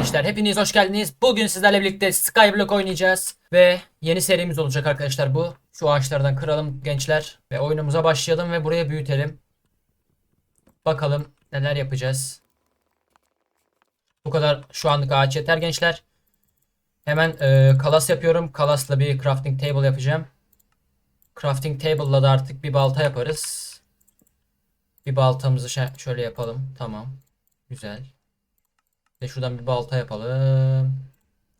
gençler. Hepiniz hoş geldiniz. Bugün sizlerle birlikte Skyblock oynayacağız. Ve yeni serimiz olacak arkadaşlar bu. Şu ağaçlardan kıralım gençler. Ve oyunumuza başlayalım ve buraya büyütelim. Bakalım neler yapacağız. Bu kadar şu anlık ağaç yeter gençler. Hemen e, kalas yapıyorum. Kalasla bir crafting table yapacağım. Crafting table'la da artık bir balta yaparız. Bir baltamızı şöyle yapalım. Tamam. Güzel. Ve şuradan bir balta yapalım.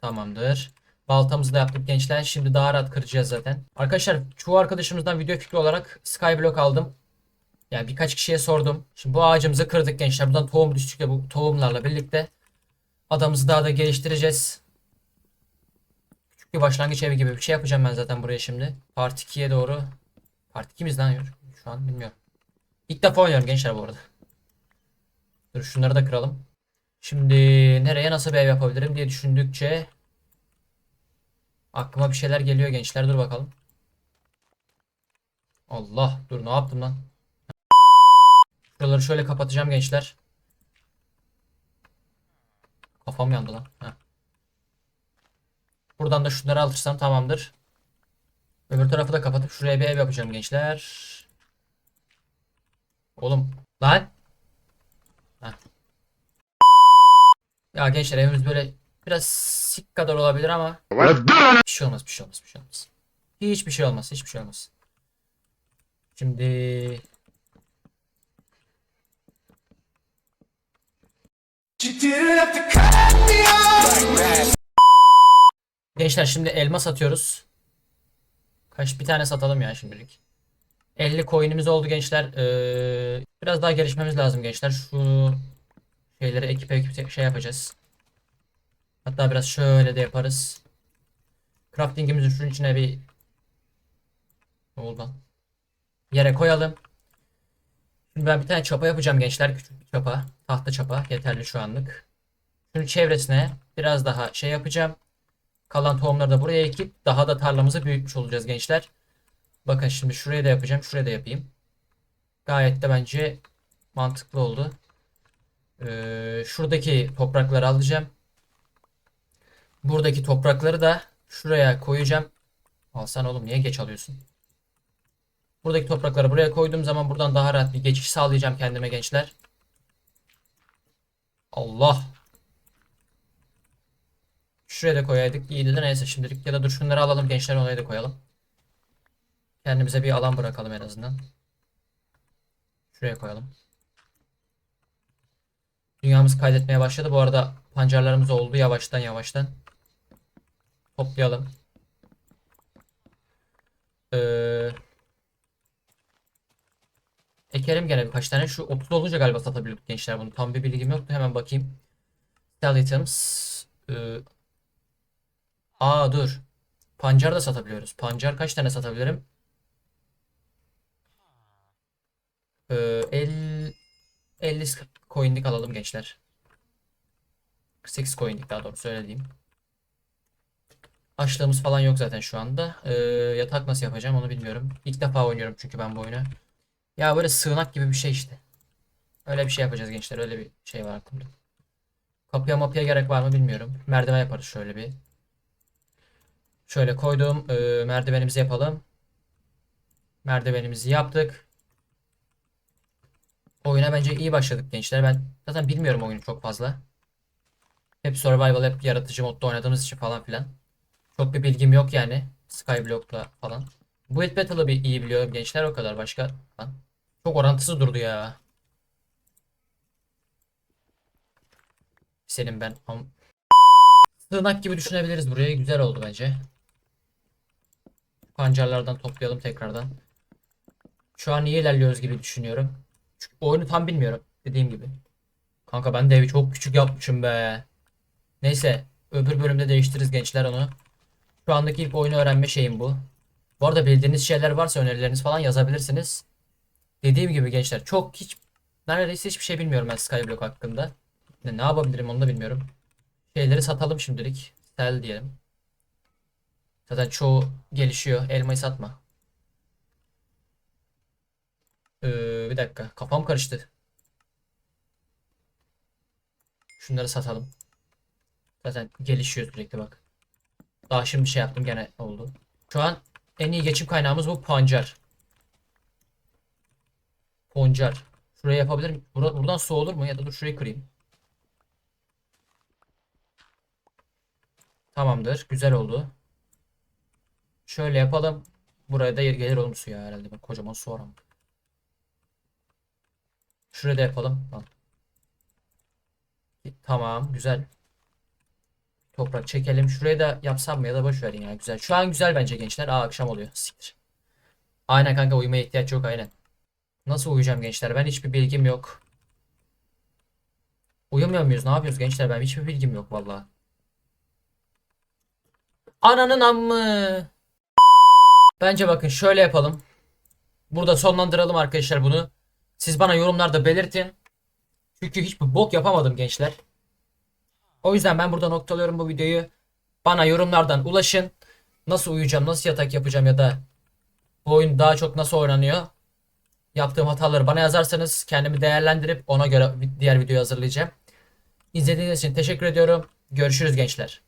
Tamamdır. Baltamızı da yaptık gençler. Şimdi daha rahat kıracağız zaten. Arkadaşlar çoğu arkadaşımızdan video fikri olarak Skyblock aldım. Yani birkaç kişiye sordum. Şimdi bu ağacımızı kırdık gençler. Buradan tohum düştük ve bu tohumlarla birlikte adamımızı daha da geliştireceğiz. Küçük bir başlangıç evi gibi bir şey yapacağım ben zaten buraya şimdi. Part 2'ye doğru. Part 2 miyiz lan? Şu an bilmiyorum. İlk defa oynuyorum gençler bu arada. Dur şunları da kıralım. Şimdi nereye nasıl bir ev yapabilirim diye düşündükçe aklıma bir şeyler geliyor gençler. Dur bakalım. Allah dur ne yaptım lan? Şuraları şöyle kapatacağım gençler. Kafam yandı lan. Heh. Buradan da şunları alırsam tamamdır. Öbür tarafı da kapatıp şuraya bir ev yapacağım gençler. Oğlum lan. Heh. Ya gençler evimiz böyle biraz sik kadar olabilir ama bir şey olmaz bir şey olmaz bir şey olmaz. Hiçbir şey olmaz hiçbir şey olmaz. Şimdi gençler şimdi elma satıyoruz. Kaç bir tane satalım ya şimdilik. 50 coin'imiz oldu gençler. Ee, biraz daha gelişmemiz lazım gençler. Şu şeyleri ekip ekip şey yapacağız. Hatta biraz şöyle de yaparız. Crafting'imizi şunun içine bir ne oldu? Yere koyalım. Şimdi ben bir tane çapa yapacağım gençler. Küçük bir çapa. Tahta çapa. Yeterli şu anlık. Şunun çevresine biraz daha şey yapacağım. Kalan tohumları da buraya ekip daha da tarlamızı büyütmüş olacağız gençler. Bakın şimdi şuraya da yapacağım. Şuraya da yapayım. Gayet de bence mantıklı oldu. Ee, şuradaki toprakları alacağım. Buradaki toprakları da şuraya koyacağım. Alsan oğlum niye geç alıyorsun? Buradaki toprakları buraya koyduğum zaman buradan daha rahat bir geçiş sağlayacağım kendime gençler. Allah. Şuraya da koyaydık. İyiydi de neyse şimdilik. Ya da dur şunları alalım gençler oraya da koyalım. Kendimize bir alan bırakalım en azından. Şuraya koyalım. Dünyamız kaydetmeye başladı. Bu arada pancarlarımız oldu yavaştan yavaştan. Toplayalım. Ee, ekelim gene birkaç tane. Şu 30 olunca galiba satabiliyorduk gençler bunu. Tam bir bilgim yoktu. Hemen bakayım. Sell items. Ee, aa dur. Pancar da satabiliyoruz. Pancar kaç tane satabilirim? Ee, el 50 coin'lik alalım gençler. 48 coin'lik daha doğru söylediğim. Açlığımız falan yok zaten şu anda. Ee, yatak nasıl yapacağım onu bilmiyorum. İlk defa oynuyorum çünkü ben bu oyunu. Ya böyle sığınak gibi bir şey işte. Öyle bir şey yapacağız gençler. Öyle bir şey var aklımda. Kapıya mapıya gerek var mı bilmiyorum. Merdiven yaparız şöyle bir. Şöyle koydum. Ee, merdivenimizi yapalım. Merdivenimizi yaptık. Oyuna bence iyi başladık gençler. Ben zaten bilmiyorum oyunu çok fazla. Hep survival, hep yaratıcı modda oynadığımız için falan filan. Çok bir bilgim yok yani. Skyblock'la falan. Build Battle'ı bir iyi biliyorum gençler o kadar başka. Lan. Çok orantısız durdu ya. Senin ben. Am- Sığınak gibi düşünebiliriz burayı. Güzel oldu bence. Pancarlardan toplayalım tekrardan. Şu an iyi ilerliyoruz gibi düşünüyorum. Çünkü oyunu tam bilmiyorum. Dediğim gibi. Kanka ben de evi çok küçük yapmışım be. Neyse. Öbür bölümde değiştiririz gençler onu. Şu andaki ilk oyunu öğrenme şeyim bu. Bu arada bildiğiniz şeyler varsa önerileriniz falan yazabilirsiniz. Dediğim gibi gençler çok hiç neredeyse hiçbir şey bilmiyorum ben Skyblock hakkında. Ne, ne yapabilirim onu da bilmiyorum. Şeyleri satalım şimdilik. Sell diyelim. Zaten çoğu gelişiyor. Elmayı satma. Ee, bir dakika. Kafam karıştı. Şunları satalım. Zaten gelişiyor sürekli bak. Daha şimdi şey yaptım gene oldu. Şu an en iyi geçim kaynağımız bu pancar. Poncar. Şuraya yapabilir miyim? Bura- buradan su olur mu? Ya da dur şurayı kırayım. Tamamdır. Güzel oldu. Şöyle yapalım. Buraya da yer gelir oğlum su ya herhalde. Bak kocaman su ama. Şuraya da yapalım. Al. Tamam. Güzel. Toprak çekelim. Şuraya da yapsam mı ya da boş verin ya. Güzel. Şu an güzel bence gençler. Aa akşam oluyor. Siktir. Aynen kanka uyumaya ihtiyaç yok aynen. Nasıl uyuyacağım gençler? Ben hiçbir bilgim yok. Uyumuyor muyuz? Ne yapıyoruz gençler? Ben hiçbir bilgim yok vallahi. Ananın ammı. Bence bakın şöyle yapalım. Burada sonlandıralım arkadaşlar bunu. Siz bana yorumlarda belirtin. Çünkü hiçbir bok yapamadım gençler. O yüzden ben burada noktalıyorum bu videoyu. Bana yorumlardan ulaşın. Nasıl uyuyacağım, nasıl yatak yapacağım ya da bu oyun daha çok nasıl oynanıyor? Yaptığım hataları bana yazarsanız kendimi değerlendirip ona göre diğer videoyu hazırlayacağım. İzlediğiniz için teşekkür ediyorum. Görüşürüz gençler.